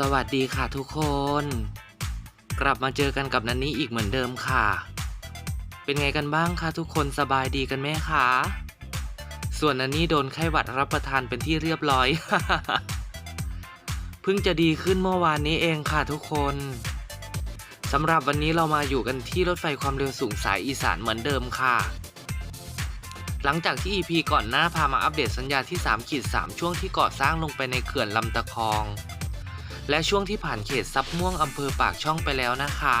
สวัสดีค่ะทุกคน กลับมาเจอกันกับนันนี่อีกเหมือนเดิมค่ะ เป็นไงกันบ้างคะทุกคนสบายดีกันไหมคะส่วนนันนี่โดนไข้หวัดรับประทานเป็นที่เรียบร้อย เพิ่งจะดีขึ้นเมื่อวานนี้เองค่ะทุกคนสำหรับวันนี้เรามาอยู่กันที่รถไฟความเร็วสูงสายอีสานเหมือนเดิมค่ะ หลังจากที่ EP ก่อนหน้าพามาอัปเดตสัญญาที่3ขีด3ช่วงที่ก่อสร้างลงไปในเขื่อนลำตะคอง และช่วงที่ผ่านเขตซับม่วงอำเภอปากช่องไปแล้วนะคะ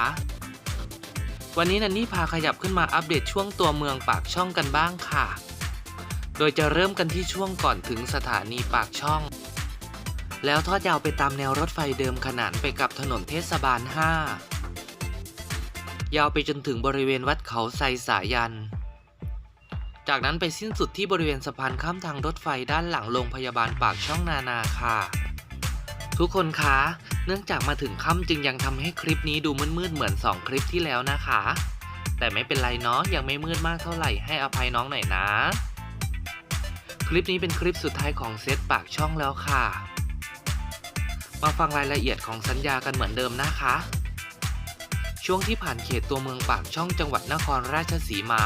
วันนี้นันนี่พาขยับขึ้นมาอัปเดตช่วงตัวเมืองปากช่องกันบ้างค่ะ โดยจะเริ่มกันที่ช่วงก่อนถึงสถานีปากช่อง แล้วทอดยาวไปตามแนวรถไฟเดิมขนานไปกับถนนเทศบาล 5 ยาวไปจนถึงบริเวณวัดเขาไซสายัน จากนั้นไปสิ้นสุดที่บริเวณสะพานข้ามทางรถไฟด้านหลังโรงพยาบาลปากช่องนานาค่ะ ทุกคนคะ เนื่องจากมาถึงค่ำจึงยังทำให้คลิปนี้ดูมืดๆเหมือน 2 คลิปที่แล้วนะคะ แต่ไม่เป็นไรเนาะยังไม่มืดมากเท่าไหร่ให้อภัยน้องหน่อยนะ คลิปนี้เป็นคลิปสุดท้ายของเซตปากช่องแล้วค่ะ มาฟังรายละเอียดของสัญญากันเหมือนเดิมนะคะ ช่วงที่ผ่านเขตตัวเมืองปากช่องจังหวัดนครราชสีมา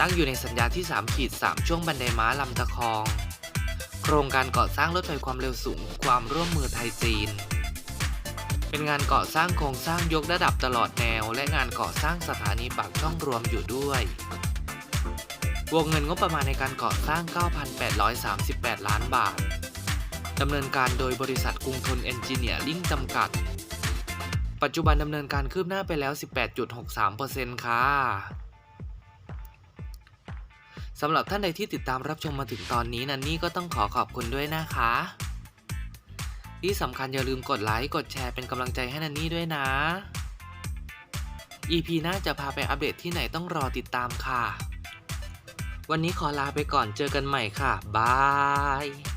ตั้งอยู่ในสัญญาที่3ขีด3ช่วงบันไดม้าลำตะคอง โครงการก่อสร้างรถไฟความเร็วสูง ความร่วมมือไทยจีน เป็นงานก่อสร้างโครงสร้างยกระดับตลอดแนว และงานก่อสร้างสถานีปากช่องรวมอยู่ด้วย วงเงินงบประมาณในการก่อสร้าง 9,838 ล้านบาทดำเนินการโดยบริษัทกรุงทนเอนจิเนียริ่งจำกัด ปัจจุบันดำเนินการคืบหน้าไปแล้ว 18.63%ค่ะ สำหรับท่านใดที่ติดตามรับชมมาถึงตอนนี้นันนี่ก็ต้องขอขอบคุณด้วยนะคะ ที่สำคัญอย่าลืมกดไลค์กดแชร์เป็นกำลังใจให้นันนี่ด้วยนะ EP หน้าจะพาไปอัปเดตที่ไหนต้องรอติดตามค่ะ วันนี้ขอลาไปก่อนเจอกันใหม่ค่ะบาย